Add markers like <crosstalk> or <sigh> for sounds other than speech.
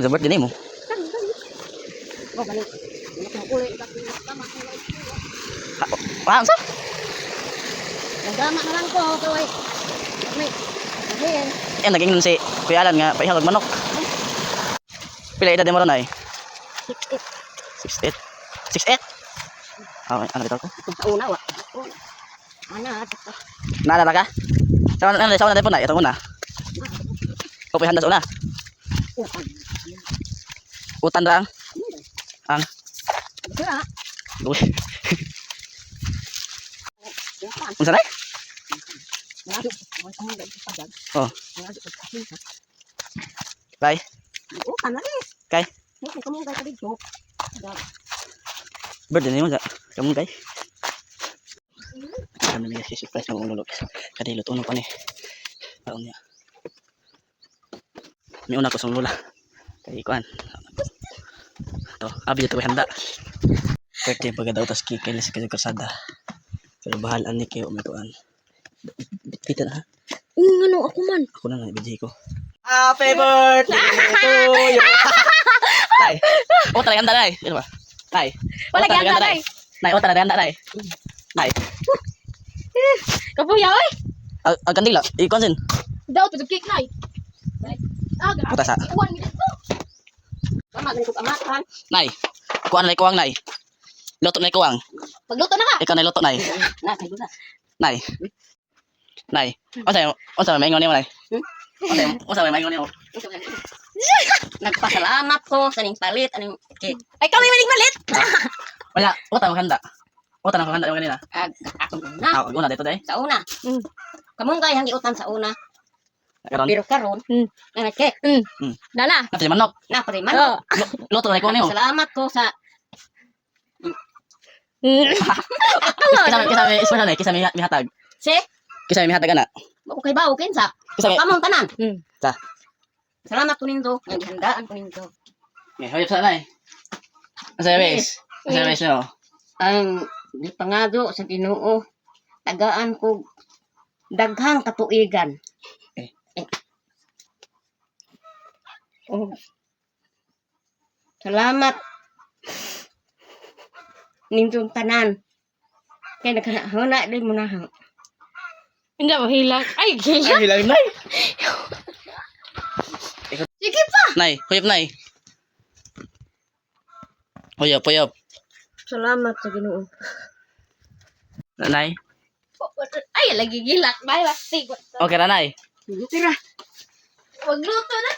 Sa birthday mo. Oh, balik. Anak mo kulay. Tama. Ah, sa? Nagdama na lang ko. Kaway. Yan, naging nun si Kuya Alan nga, paihag manok. Pila edad mo ron ay? 6'8". 6'8"? Ah, ano dito ko? Una, wa. Ana, ito. Naalala ka? Sa una, sa una tayo po na, itong una. Pupihan na sa una. Upan. Utan lang. Ang, uy, Upan. unsa na? Oh, bye. Upan na rin. Kay, Hindi ka mong gaya dito. birthday mo sa kamu kay. Kami nila si surprise ng ululog. Kadilot uno pa ni. Taon niya. May una ko sa lula. Kay kuan. To, abi dito handa. Birthday pagka daw tas kikil sa kay kasada. Pero bahalan ni kayo kuan. Bitbitan ha. Mm, ano ako man. Ako na nga ibigay ko. Happy birthday to you. Tay. O talaga handa nay. Ano ba? Tay. Wala ganda, handa, Tay. Nay, o talaga handa nay. Nay. Kapuya, oy. Kandila. Ikon sin. Daw, cake na eh. Ah, grabe. Puta sa. One minute Tama, ganito ka matan. Nay. Kuan na kuwang nay. Luto na kuwang. Pagluto na ka. Ikaw na luto nay. Na, kayo na. Nay. Nay. O sa o sa may ingon nimo nay. Hmm? O sa o sa may ingon nimo. <laughs> Nagpasalamat ko sa ning palit aning cake. Ay kami manig palit. <laughs> Wala, o ta maghanda. O ta nang handa yung kanina. Ako na Ah, una dito day. sa una. Mm. Kamong kay hangi utan sa una. Karon. Pero karon, mm. na cake. Mm. Mm. Dala. Napsi manok. Na pare man. Lu- Luto na kuwang nimo. Salamat ko sa <laughs> Kisa may kisa may isma na kisa may may hatag. si Kisa may hatag ana. Ako kay bawo kinsa. Kisa may Kamong tanan. Mm. Ta. Salamat ko nindo. Nga gihandaan ko nindo. May hoyop sa nay. Asa bes? Asa bes no? ang gipangado sa Ginoo tagaan ko daghang katuigan Oh. salamat nindong tanan kay nagkanahuna din mo na hang Hindi mo hilang. Ay, hilang. Ay, hilang nay. sige pa Nay, hoyop nay. Hoyop, hoyop. salamat sa Ginoo Nay. Ay, lagi gilak. Bye, lastig. Okay na nay. tira Magluto na.